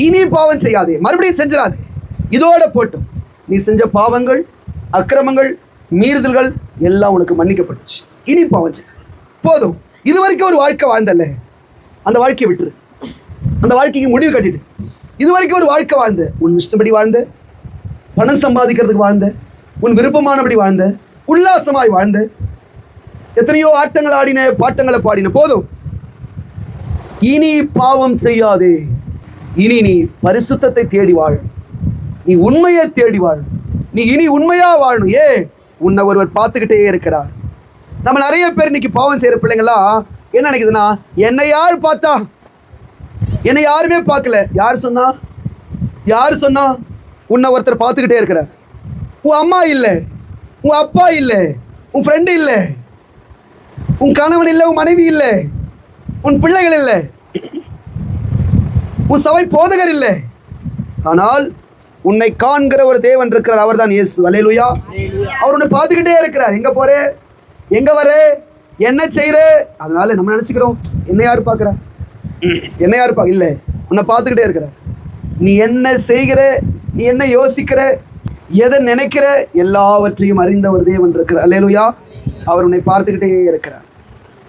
இனி பாவம் செய்யாதே மறுபடியும் செஞ்சிடாதே. இதோட போட்டும். நீ செஞ்ச பாவங்கள் அக்கிரமங்கள் மீறுதல்கள் எல்லாம் உனக்கு மன்னிக்கப்பட்டுச்சு. இனி பாவம் செய்யாது. போதும். இது வரைக்கும் ஒரு வாழ்க்கை வாழ்ந்தல்ல. அந்த வாழ்க்கையை விட்டுரு. அந்த வாழ்க்கைக்கு முடிவு கட்டிட்டு இது வரைக்கும் ஒரு வாழ்க்கை வாழ்ந்த. உன் இஷ்டப்படி வாழ்ந்த. பணம் சம்பாதிக்கிறதுக்கு வாழ்ந்த. உன் விருப்பமானபடி வாழ்ந்த. உல்லாசமாய் வாழ்ந்த. எத்தனையோ ஆட்டங்கள் ஆடின பாட்டங்களை பாடின. போதும். இனி பாவம் செய்யாதே. இனி நீ பரிசுத்தத்தை தேடி வாழ. நீ உண்மையை தேடி வாழ. நீ இனி உண்மையாக வாழணும். ஏ உன்னை ஒருவர் பார்த்துக்கிட்டே இருக்கிறார். நம்ம நிறைய பேர் இன்னைக்கு பாவம் செய்கிற பிள்ளைங்களாம் என்ன நினைக்குதுன்னா என்னை யார் பார்த்தா? என்னை யாருமே பார்க்கல. யார் சொன்னா? யார் சொன்னா? உன்னை ஒருத்தர் பார்த்துக்கிட்டே இருக்கிறார். உன் அம்மா இல்லை. உன் அப்பா இல்லை. உன் ஃப்ரெண்டு இல்லை. உன் கணவன் இல்லை. உன் மனைவி இல்லை. உன் பிள்ளைகள் இல்லை. உன் சபை போதகர் இல்லை. ஆனால் உன்னை காண்கிற ஒரு தேவன் இருக்கிறார் அவர் தான் இயேசு. அலையலுயா அவர் உன்னை பார்த்துக்கிட்டே இருக்கிறார். எங்கே போகிற எங்கே வர? என்ன செய்கிற அதனால நம்ம நினச்சிக்கிறோம் என்ன யார் பார்க்குறா? என்ன யார் பார்க்க இல்லை. உன்னை பார்த்துக்கிட்டே இருக்கிறார். நீ என்ன செய்கிற? நீ என்ன யோசிக்கிற? எதை நினைக்கிற? எல்லாவற்றையும் அறிந்த ஒரு தேவன் இருக்கிறார். அலையலுயா அவர் உன்னை பார்த்துக்கிட்டே இருக்கிறார்.